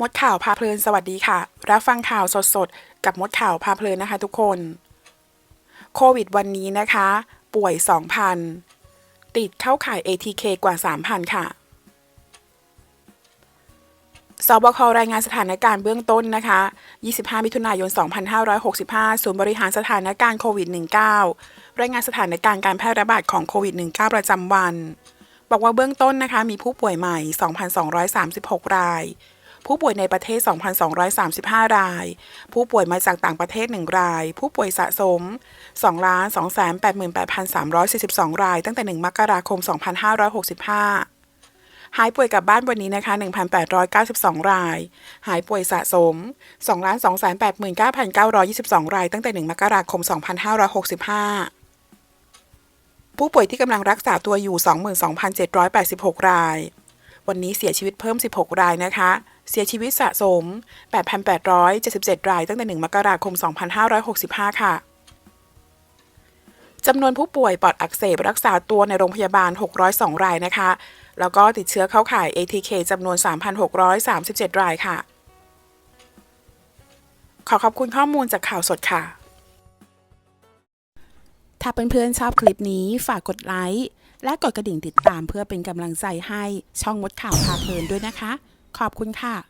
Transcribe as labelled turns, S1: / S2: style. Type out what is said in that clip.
S1: มดข่าวพาเพลินสวัสดีค่ะ รับฟังข่าวสดๆ กับมดข่าวพาเพลินนะคะทุกคน โควิดวันนี้นะคะ ป่วย 2,000 ติดเข้าข่าย ATK กว่า 3,000 ค่ะสบครายงานสถานการณ์เบื้องต้นนะคะ 25 มิถุนายน 2565 ศูนย์บริหารสถานการณ์โควิด -19 รายงานสถานการณ์การแพร่ระบาดของโควิด -19 ประจำวัน บอกว่าเบื้องต้นนะคะ มีผู้ป่วยใหม่ 2,236 ราย ผู้ป่วยในประเทศ 2,235 ราย ผู้ป่วยมาจากต่างประเทศ 1 ราย ผู้ป่วยสะสม 2,288,342 ราย ตั้งแต่ 1 มกราคม 2565 หายป่วยกลับบ้านวันนี้นะคะ 1,892 ราย หายป่วยสะสม 2,289,922 ราย ตั้งแต่ 1 มกราคม 2565ผู้ป่วยที่กำลังรักษาตัวอยู่ 22,786 ราย วันนี้เสียชีวิตเพิ่ม 16 รายนะคะ เสียชีวิตสะสม 8,877 รายตั้งแต่ 1 มกราคม 2565 ค่ะจำนวนผู้ป่วยปอดอักเสบรักษาตัวในโรงพยาบาล 602 รายนะคะ แล้วก็ติดเชื้อเข้าข่าย ATK จำนวน 3,637 รายค่ะ ขอขอบคุณข้อมูลจากข่าวสดค่ะ ถ้าเพื่อนๆชอบคลิปนี้ฝากกดไลค์และกดกระดิ่งติดตามเพื่อเป็นกำลังใจให้ช่องมดข่าวพาเพลินด้วยนะคะ ขอบคุณค่ะ